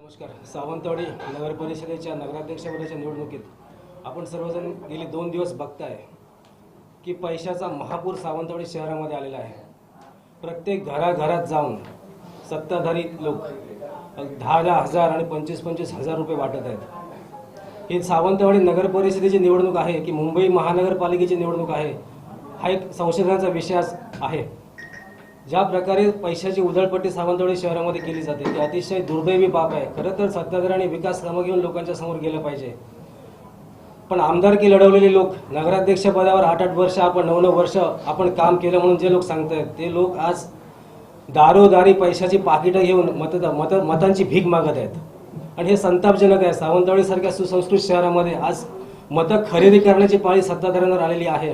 नमस्कार. सावंतवाडी नगर परिषदेच्या नगराध्यक्षपदाच्या निवडणुकीत आपण सर्वजण गेले दोन दिवस बघताय की पैशाचा महापूर सावंतवाडी शहरामध्ये आलेला आहे. प्रत्येक घराघरात जाऊन सत्ताधारी लोक दहा दहा हजार आणि पंचवीस पंचवीस हजार रुपये वाटत आहेत. ही सावंतवाडी नगर परिषदेची निवडणूक आहे की मुंबई महानगरपालिकेची निवडणूक आहे हा एक संशोधनाचा विषय आहे. ज्या प्रकारे पैशाची उधळपट्टी सावंतवाडी शहरामध्ये केली जाते ती अतिशय दुर्दैवी बाब आहे. खरं तर सत्ताधाऱ्यांनी विकास कामं घेऊन लोकांच्या समोर गेलं पाहिजे. पण आमदारकी लढवलेले लोक नगराध्यक्ष पदावर आठ आठ वर्ष आपण नऊ नऊ वर्ष आपण काम केलं म्हणून जे लोक सांगतायत ते लोक आज दारोदारी पैशाची पाकिटं घेऊन मत मत मतांची भीक मागत आहेत. आणि हे संतापजनक आहे. सावंतवाडीसारख्या सुसंस्कृत शहरामध्ये आज मतं खरेदी करण्याची पाळी सत्ताधाऱ्यांवर आलेली आहे.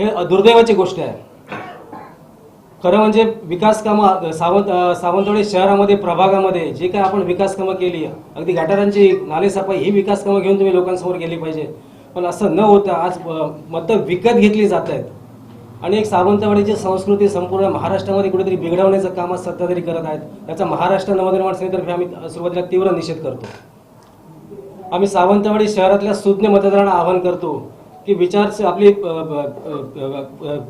हे दुर्दैवाची गोष्ट आहे. खरं म्हणजे विकास कामं सावंत सावंतवाडी शहरामध्ये प्रभागामध्ये जे काय आपण विकास कामं केली अगदी गटारांची नालेसफाई ही विकास कामं घेऊन तुम्ही लोकांसमोर गेली पाहिजे. पण असं न होता आज मतं विकत घेतली जात आहेत. आणि एक सावंतवाडीची संस्कृती संपूर्ण महाराष्ट्रामध्ये कुठेतरी बिघडवण्याचं काम आज सत्ताधारी करत आहेत. त्याचा महाराष्ट्र नवनिर्माण सेनेतर्फे आम्ही सुरुवातीला तीव्र निषेध करतो. आम्ही सावंतवाडी शहरातल्या सुज्ञ मतदारांना आवाहन करतो की विचार आपली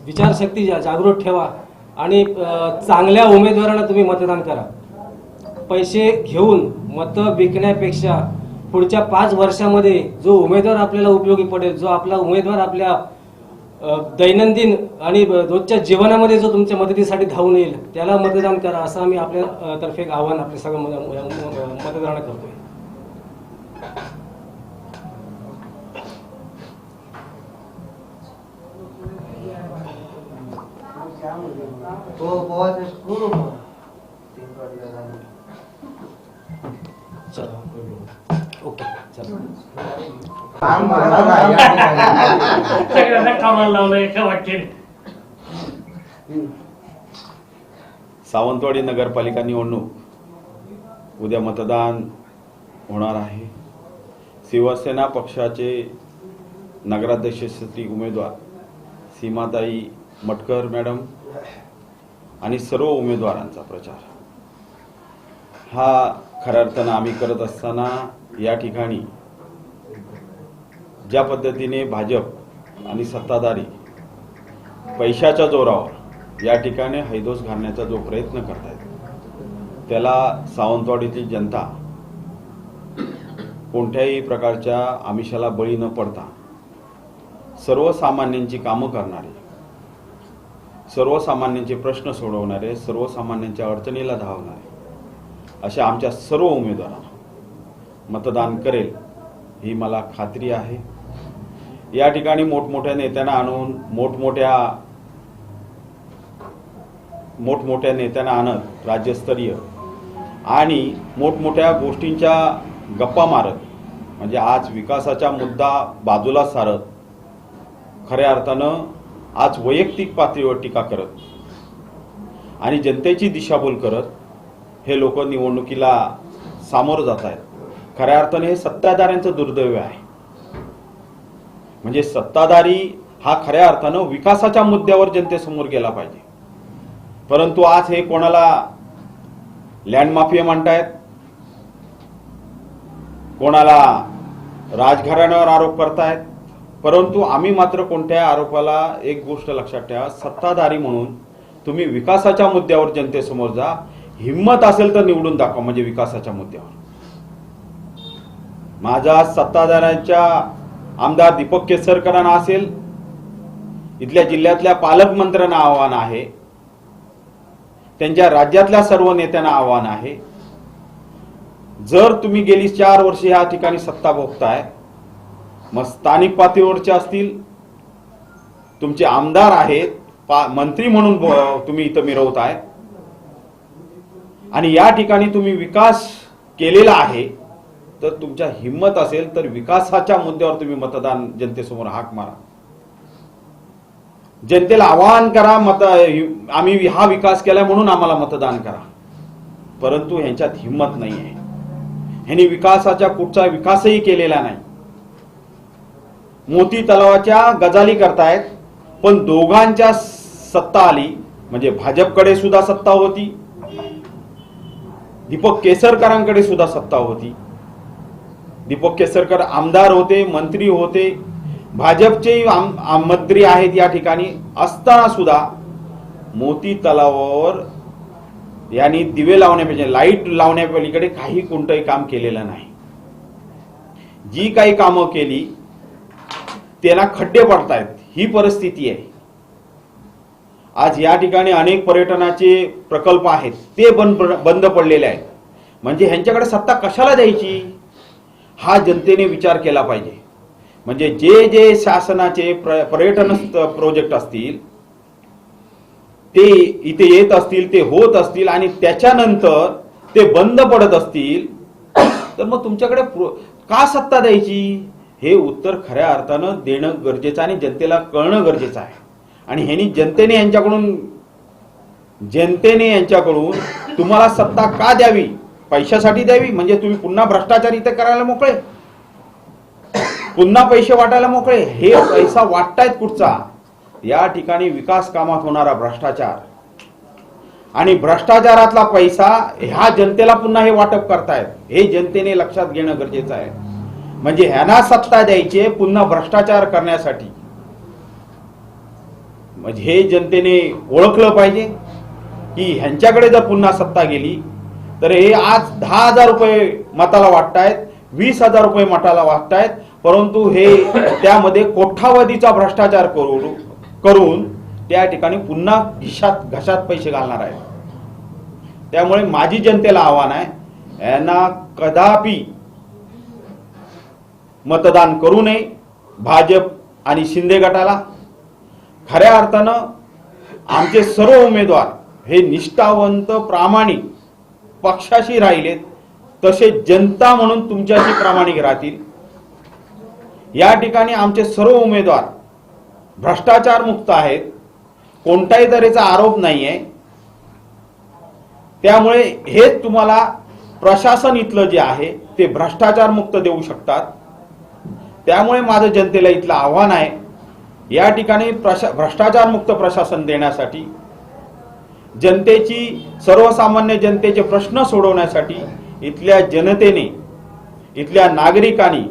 विचारशक्ती जागृत ठेवा. आणि चांगल्या उमेदवारांना तुम्ही मतदान करा. पैसे घेऊन मतं विकण्यापेक्षा पुढच्या पाच वर्षामध्ये जो उमेदवार आपल्याला उपयोगी पडेल जो आपला उमेदवार आपल्या दैनंदिन आणि रोजच्या जीवनामध्ये जो तुमच्या मदतीसाठी धावून येईल त्याला मतदान करा असं आम्ही आपल्या तर्फे एक आव्हान आपल्या सगळ्या मतदान मतदारांना करतोय. सगळ्यांना कामाला लावलं एका वाक्याने सावंतवाडी नगरपालिका निवडणूक. उद्या मतदान होणार आहे. शिवसेना पक्षाचे नगराध्यक्षसाठी उमेदवार. सीमाताई मटकर मॅडम. आणि सर्व उमेदवारांचा प्रचार. हा खऱ्या अर्थानं आम्ही करत असताना या ठिकाणी ज्या पद्धतीने भाजप आणि सत्ताधारी पैशाच्या जोरावर या ठिकाणी हैदोस घालण्याचा जो प्रयत्न करतायत त्याला सावंतवाडीची जनता कोणत्याही प्रकारच्या आमिषाला बळी न पडता सर्वसामान्यांची कामं करणारे सर्वसामान्यांचे प्रश्न सोडवणारे सर्वसामान्यांच्या अडचणीला धावणारे अशा आमच्या सर्व उमेदवारांना मतदान करेल ही मला खात्री आहे. या ठिकाणी मोठमोठ्या नेत्यांना आणून मोठमोठ्या मोठमोठ्या नेत्यांना आणत राज्यस्तरीय आणि मोठमोठ्या गोष्टींच्या गप्पा मारत म्हणजे आज विकासाचा मुद्दा बाजूला सारत खऱ्या अर्थानं आज वैयक्तिक पातळीवर टीका करत आणि जनतेची दिशाभूल करत हे लोक निवडणुकीला सामोरं जात आहेत. खऱ्या अर्थाने हे सत्ताधाऱ्यांचं दुर्दैव आहे. म्हणजे सत्ताधारी हा खऱ्या अर्थानं विकासाच्या मुद्द्यावर जनतेसमोर गेला पाहिजे. परंतु आज हे कोणाला लँड माफिया म्हणतायत? कोणाला राजघराण्यावर आरोप करतायत? परंतु आम्ही मात्र कोणत्याही आरोपाला एक गोष्ट लक्षात ठेवा. सत्ताधारी म्हणून तुम्ही विकासाच्या मुद्द्यावर जनतेसमोर जा. हिंमत असेल तर निवडून दाखवा म्हणजे विकासाच्या मुद्द्यावर. माझा सत्ताधाऱ्यांच्या आमदार दीपक केसरकरांना असेल इथल्या जिल्ह्यातल्या पालकमंत्र्यांना आव्हान आहे त्यांच्या राज्यातल्या सर्व नेत्यांना आव्हान आहे. जर तुम्ही गेली चार वर्ष या ठिकाणी सत्ता भोगताय मग स्थानिक पातळीवरचे असतील तुमचे आमदार आहेत पा मंत्री म्हणून तुम्ही इथं मिरवत आहे आणि या ठिकाणी तुम्ही विकास केलेला आहे तर तुमच्या हिंमत असेल तर विकासाच्या मुद्द्यावर तुम्ही मतदान जनतेसमोर हाक मारा. जनतेला आवाहन करा मत आम्ही हा विकास केला म्हणून आम्हाला मतदान करा. परंतु ह्यांच्यात हिंमत नाही आहे ह्यांनी विकासाच्या कुठचा विकासही केलेला नाही. मोती तलावाच्या गजाली करतायत पण दोघांच्या सत्ता आली म्हणजे भाजपकडे सुद्धा सत्ता होती दीपक केसरकरांकडे सुद्धा सत्ता होती. दीपक केसरकर आमदार होते मंत्री होते भाजपचे आम- आम- मंत्री आहेत या ठिकाणी असताना सुद्धा मोती तलावावर यांनी दिवे लावण्यापेक्षा लाइट लावण्यापलीकडे काही कोणतंही काम केलेलं नाही. जी काही कामं केली त्याला खड्डे पडतायत. ही परिस्थिती आहे. आज या ठिकाणी अनेक पर्यटनाचे प्रकल्प आहेत. ते बंद बंद पडलेले आहेत. म्हणजे ह्यांच्याकडे सत्ता कशाला द्यायची? हा जनतेने विचार केला पाहिजे. म्हणजे जे जे शासनाचे प्र पर्यटन प्रोजेक्ट असतील ते इथे येत असतील ते होत असतील आणि त्याच्यानंतर ते बंद पडत असतील तर मग तुमच्याकडे का सत्ता द्यायची? हे उत्तर खऱ्या अर्थानं देणं गरजेचं आणि जनतेला कळणं गरजेचं आहे. आणि ह्यांनी जनतेने यांच्याकडून जनतेने यांच्याकडून तुम्हाला सत्ता का द्यावी? पैशासाठी द्यावी? म्हणजे तुम्ही पुन्हा भ्रष्टाचार इथे करायला मोकळे? पुन्हा पैसे वाटायला मोकळे? हे पैसा वाटतायत कुठचा? या ठिकाणी विकास कामात होणारा भ्रष्टाचार. आणि भ्रष्टाचारातला पैसा ह्या जनतेला पुन्हा हे वाटप करतायत. हे जनतेने लक्षात घेणं गरजेचं आहे. म्हणजे ह्यांना सत्ता द्यायची पुन्हा भ्रष्टाचार करण्यासाठी. म्हणजे हे जनतेने ओळखलं पाहिजे. की ह्यांच्याकडे जर पुन्हा सत्ता गेली तर हे आज दहा हजार रुपये मताला वाटतायत वीस हजार रुपये मताला वाटतायत परंतु हे त्यामध्ये कोठावधीचा भ्रष्टाचार करून करून त्या ठिकाणी पुन्हा घिशात घशात पैसे घालणार आहेत. त्यामुळे माझी जनतेला आव्हान आहे यांना कदापि मतदान करू नये. भाजप आणि शिंदे गटाला खऱ्या अर्थानं आमचे सर्व उमेदवार हे निष्ठावंत प्रामाणिक पक्षाशी राहिलेत. तसे जनता म्हणून तुमच्याशी प्रामाणिक राहतील. या ठिकाणी आमचे सर्व उमेदवार भ्रष्टाचार मुक्त आहेत. कोणत्याही तऱ्हेचा आरोप नाही आहे त्यामुळे हेच तुम्हाला प्रशासन इथलं जे आहे ते भ्रष्टाचार मुक्त देऊ शकतात. त्यामुळे माझं जनतेला इथलं आव्हान आहे. या ठिकाणी प्रशा भ्रष्टाचार मुक्त प्रशासन देण्यासाठी जनतेची सर्वसामान्य जनतेचे प्रश्न सोडवण्यासाठी इथल्या जनतेने इथल्या नागरिकांनी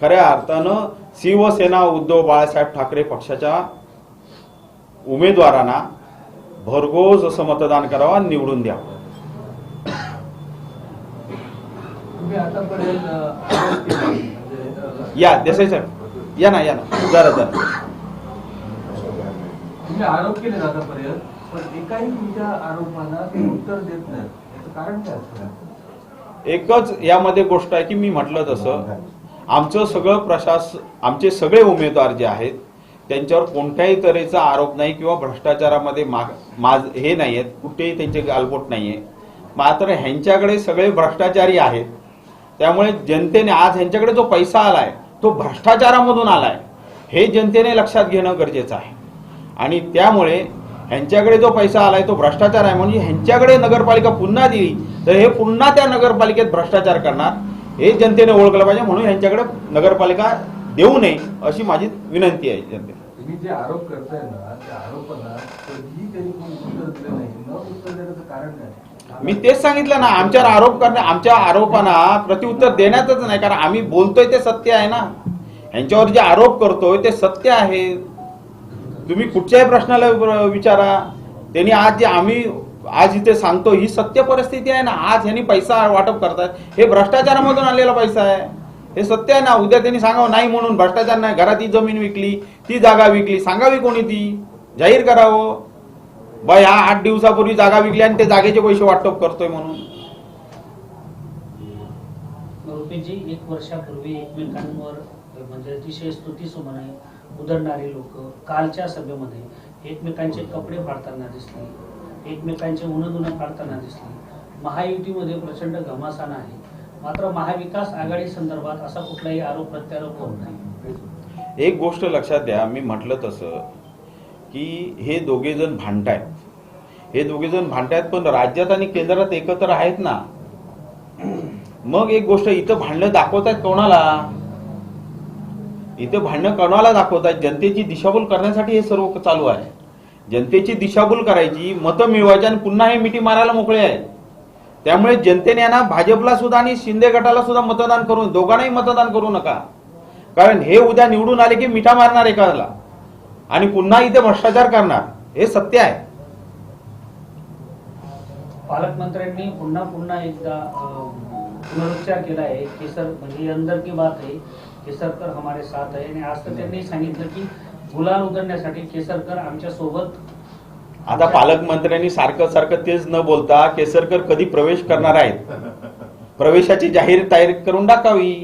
खऱ्या अर्थानं शिवसेना उद्धव बाळासाहेब ठाकरे पक्षाच्या उमेदवारांना भरघोस असं मतदान करावा निवडून द्यावं. आतापर्यंत या देसाई साहेब. या ना या ना. जरा जरा. तुम्ही आरोप केले आतापर्यंत पण एकाही तुमच्या आरोपाला ते उत्तर देत नाही याचं कारण काय असतं? एकच यामध्ये गोष्ट आहे की मी म्हटलं तसं आमचं सगळं प्रशास आमचे सगळे उमेदवार जे आहेत त्यांच्यावर कोणत्याही तऱ्हेचा आरोप नाही किंवा भ्रष्टाचारामध्ये माग माज हे नाही आहेत कुठेही त्यांचे गालबोट नाही आहे मात्र ह्यांच्याकडे सगळे भ्रष्टाचारी आहेत. त्यामुळे जनतेने आज ह्यांच्याकडे जो पैसा आलाय तो भ्रष्टाचारामधून आलाय हे जनतेने लक्षात घेणं गरजेचं आहे. आणि त्यामुळे ह्यांच्याकडे जो पैसा आलाय तो भ्रष्टाचार आहे. म्हणजे ह्यांच्याकडे नगरपालिका पुन्हा दिली तर हे पुन्हा त्या नगरपालिकेत भ्रष्टाचार करणार हे जनतेने ओळखलं पाहिजे. म्हणून ह्यांच्याकडे नगरपालिका देऊ नये अशी माझी विनंती आहे जनते जे आरोप करताय ना त्या आरोपाला कधी त्यांनी कोणी उत्तर दिलं नाही. न उत्तर देण्याचं कारण काय? मी तेच सांगितलं ना आमच्यावर आरोप करणं आमच्या आरोपांना प्रतिउत्तर देण्यातच नाही कारण आम्ही बोलतोय ते सत्य आहे ना. ह्यांच्यावर जे आरोप करतोय ते सत्य आहे. तुम्ही कुठच्याही प्रश्नाला विचारा. त्यांनी आज जे आम्ही आज इथे सांगतो ही सत्य परिस्थिती आहे ना. आज ह्यांनी पैसा वाटप करतात हे भ्रष्टाचारामधून आलेला पैसा आहे. हे सत्य आहे ना. उद्या त्यांनी सांगावं नाही म्हणून भ्रष्टाचार नाही. घरात ही जमीन विकली ती जागा विकली. सांगावी कोणी ती? जाहीर करावं. बा ह्या आठ दिवसापूर्वी जागा विकली आणि ते जागेचे पैसे वाटप करतोय म्हणून. रुपेजी एक वर्षापूर्वी एकमेकांवर म्हणजे अतिशय स्तुती सुमने उधळणारी लोक कालच्या सभेमध्ये एकमेकांचे कपडे फाडताना दिसले एकमेकांचे उणदुणं फाडताना दिसले. महायुतीमध्ये प्रचंड घमासान आहे. मात्र महाविकास आघाडी संदर्भात असा कुठलाही आरोप प्रत्यारोप होत नाही. एक गोष्ट लक्षात द्या मी म्हटलं तसं. की हे दोघे जण भांडतायत. हे दोघे जण भांडतायत पण राज्यात आणि केंद्रात एकत्र आहेत ना. मग एक गोष्ट इथं भांडणं दाखवतायत कोणाला? इथं भांडणं कोणाला दाखवतायत? जनतेची दिशाभूल करण्यासाठी हे सर्व चालू आहे. जनतेची दिशाभूल करायची मतं मिळवायची आणि पुन्हा हे मिठी मारायला मोकळे आहेत. त्यामुळे जनतेने यांना भाजपला सुद्धा आणि शिंदे गटाला सुद्धा मतदान करून दोघांनाही मतदान करू नका. कारण हे उद्या निवडून आले की मिठा मारणार एकाला. आणि पुन्हा इथे भ्रष्टाचार करणार. हे सत्य आहे. पालकमंत्र्यांनी पुन्हा पुन्हा एकदा पुनरुच्चार केला आहे. केसर म्हणजे ही अंदर की बात आहे. केसरकर हमारे साथ आहे. आणि आज तर त्यांनी सांगितलं की गुलाल उधळण्यासाठी केसरकर आमच्यासोबत आता पालकमंत्र्यांनी सारखं सारखं तेच न बोलता केसरकर कधी प्रवेश करणार आहेत? प्रवेशाची जाहीर तयारी करून टाकावी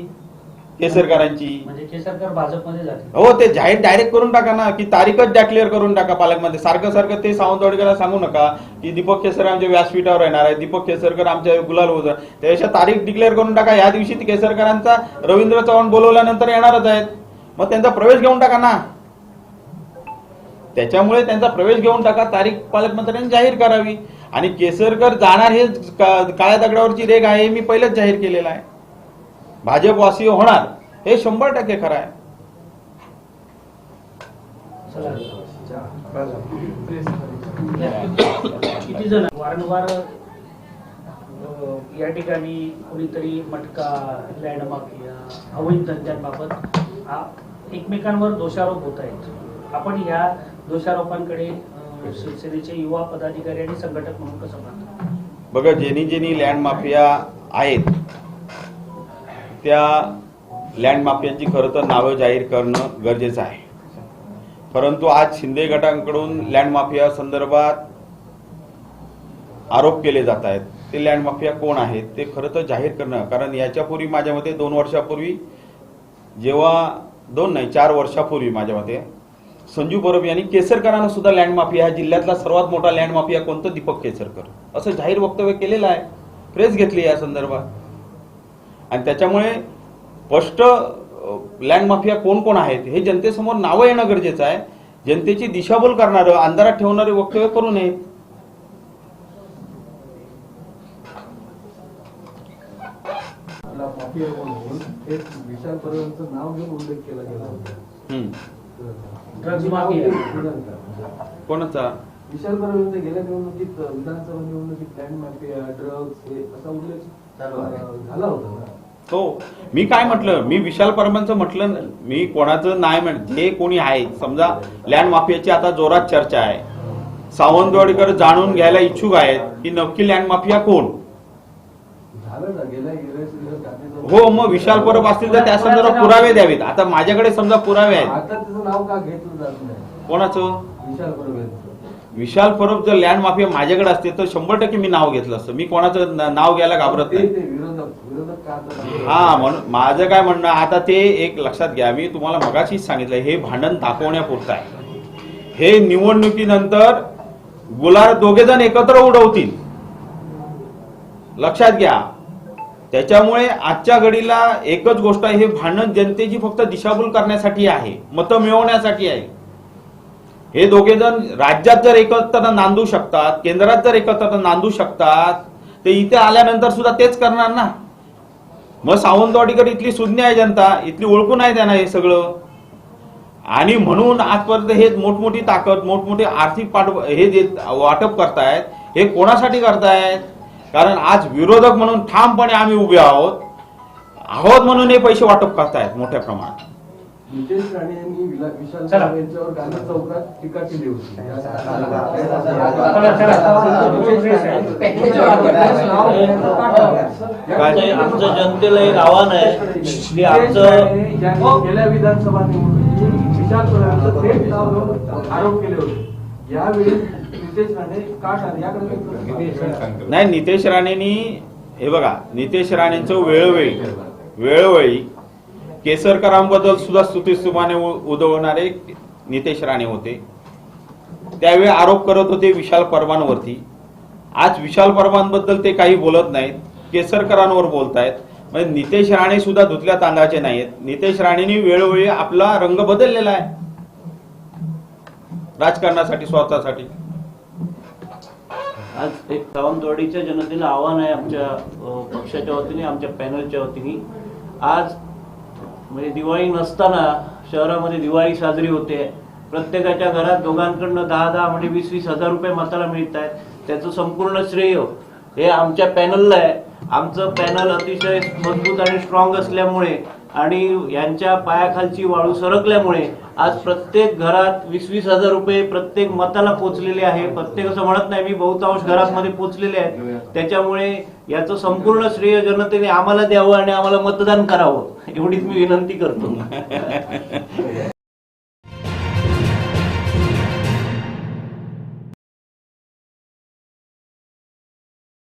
केसरकरांची. म्हणजे केसरकर भाजपमध्ये हो ते जाहीर डायरेक्ट करून टाका ना. की तारीखच डिक्लेअर करून टाका पालकमध्ये. सारखं सारखं ते सावंतवाडीकरला सांगू नका की दीपक केसरकर आमच्या व्यासपीठावर येणार आहे. दीपक केसरकर आमच्या गुलाल होत त्यापेक्षा तारीख डिक्लेअर करून टाका. या दिवशी केसरकरांचा रवींद्र चव्हाण बोलवल्यानंतर येणारच आहेत. मग त्यांचा प्रवेश घेऊन टाका ना. त्याच्यामुळे त्यांचा प्रवेश घेऊन टाका. तारीख पालकमंत्र्यांनी जाहीर करावी. आणि केसरकर जाणार हे काळ्या दगडावरची रेग आहे मी पहिलेच जाहीर केलेलं आहे. भाजपवासी होणार हे शंभर टक्के खरं आहे. किती जण वारंवार या ठिकाणी कोणीतरी मटका लँड माफिया अवैध धंद्यांबाबत एकमेकांवर दोषारोप होत आहेत. आपण या दोषारोपांकडे शिवसेनेचे युवा पदाधिकारी आणि संघटक म्हणून कसं पाहता? बघा ज्यांनी ज्यांनी लँड माफिया आहेत. त्या लँड माफियांची खरं तर नावं जाहीर करणं गरजेचं आहे. परंतु आज शिंदे गटांकडून लँड माफिया संदर्भात आरोप केले जात आहेत. ते लँड माफिया कोण आहेत ते खरं तर जाहीर करणं कारण याच्यापूर्वी माझ्या मते दोन वर्षापूर्वी जेव्हा दोन नाही चार वर्षापूर्वी माझ्या मते संजू परब यांनी केसरकरांना सुद्धा लँड माफिया हा जिल्ह्यातला सर्वात मोठा लँड माफिया कोणतं? दीपक केसरकर. असं जाहीर वक्तव्य केलेलं आहे. प्रेस घेतली या संदर्भात. आणि त्याच्यामुळे स्पष्ट लँड माफिया कोण कोण आहेत हे जनतेसमोर नावं येणं गरजेचं आहे. जनतेची दिशाभूल करणारं अंधारात ठेवणारे वक्तव्य करू नये. कोणाचा? विशाल परवांचं गेल्या निवडणुकीत विधानसभा निवडणुकीत लँड माफिया ड्रग्ज हे असा उल्लेख. अं, झाला होता ना? हो. मी काय म्हटलं? मी विशाल परमांचं म्हटलं न- मी कोणाचं नाही म्हण जे कोणी आहे समजा लँड माफियाची आता जोरात चर्चा आहे. सावंतवाडीकर जाणून घ्यायला इच्छुक आहेत की नक्की लँड माफिया कोण? हो मग विशाल परब असतील तर त्या संदर्भात पुरावे द्यावेत. आता माझ्याकडे समजा पुरावे आहेत. आता त्याचं नाव का घेतलं जात नाही? कोणाचं? विशाल परवेंचं विशाल परब जर लँड माफिया माझ्याकडे असते तर शंभर टक्के मी नाव घेतलं असतं. मी कोणाचं न- नाव घ्यायला घाबरत नाही. हा म्हणून माझं काय म्हणणं आता ते एक लक्षात घ्या. मी तुम्हाला मगाशीच सांगितलं हे भांडण दाखवण्यापुरतं आहे. हे निवडणुकीनंतर गुलार दोघे जण एकत्र उडवतील. लक्षात घ्या. त्याच्यामुळे आजच्या घडीला एकच गोष्ट आहे हे भांडण जनतेची फक्त दिशाभूल करण्यासाठी आहे मतं मिळवण्यासाठी आहे. हे दोघे जण राज्यात जर एकत्र नांदू शकतात केंद्रात जर एकत्र नांदू शकतात ते इथे आल्यानंतर सुद्धा तेच करणार ना? मग सावंतवाडीकडे इथली सुज्ञ आहे जनता इथली ओळखून आहे त्यांना हे सगळं. आणि म्हणून आजपर्यंत हे मोठमोठी ताकद मोठमोठे आर्थिक पाठ हे जे वाटप करतायत हे कोणासाठी करतायत? कारण आज विरोधक म्हणून ठामपणे आम्ही उभे आहोत. आहोत म्हणून हे पैसे वाटप करतायत मोठ्या प्रमाणात. नितेश राणे यांनी विशाल यांच्यावर गांधी चौकात टीका केली होती चला, चला. काय? आमचं जनतेला एक आव्हान आहे की आमचं गेल्या विधानसभा निवडणुकीत विशाल थेट नाव आरोप केले होते यावेळी नितेश राणे का याकडे? नाही नितेश राणेंनी हे बघा नितेश राणेंचं वेळोवेळी वेळोवेळी केसरकरांबद्दल सुद्धा स्तुतीस्तुमाने उ- उदवणारे नितेश राणे होते. त्यावेळी आरोप करत होते विशाल परमांवरती आज विशाल परमांबद्दल ते काही बोलत नाहीत. केसरकरांवर बोलतायत. म्हणजे नितेश राणे सुद्धा धुतल्या तांदळाचे नाहीत नितेश राणेंनी वेळोवेळी आपला रंग बदललेला आहे. राजकारणासाठी स्वतःसाठी आज एक सावंतवाडीच्या जनतेला आव्हान आहे आमच्या पक्षाच्या वतीने आमच्या पॅनलच्या वतीने. आज म्हणजे दिवाळी नसताना शहरामध्ये दिवाळी साजरी होते. प्रत्येकाच्या घरात दोघांकडनं दहा दहा म्हणजे वीस वीस हजार रुपये मताला मिळत आहेत त्याचं संपूर्ण श्रेय हे आमच्या पॅनलला आहे. आमचं पॅनल अतिशय मजबूत आणि स्ट्रॉंग असल्यामुळे आणि यांच्या पायाखालची वाळू सरकल्यामुळे आज प्रत्येक घरात वीस वीस हजार रुपये प्रत्येक मताला पोचलेले आहे. प्रत्येक असं म्हणत नाही मी बहुतांश घरामध्ये पोचलेले आहेत. त्याच्यामुळे याचं संपूर्ण श्रेय जनतेने आम्हाला द्यावं आणि आम्हाला मतदान करावं. एवढीच मी विनंती करतो.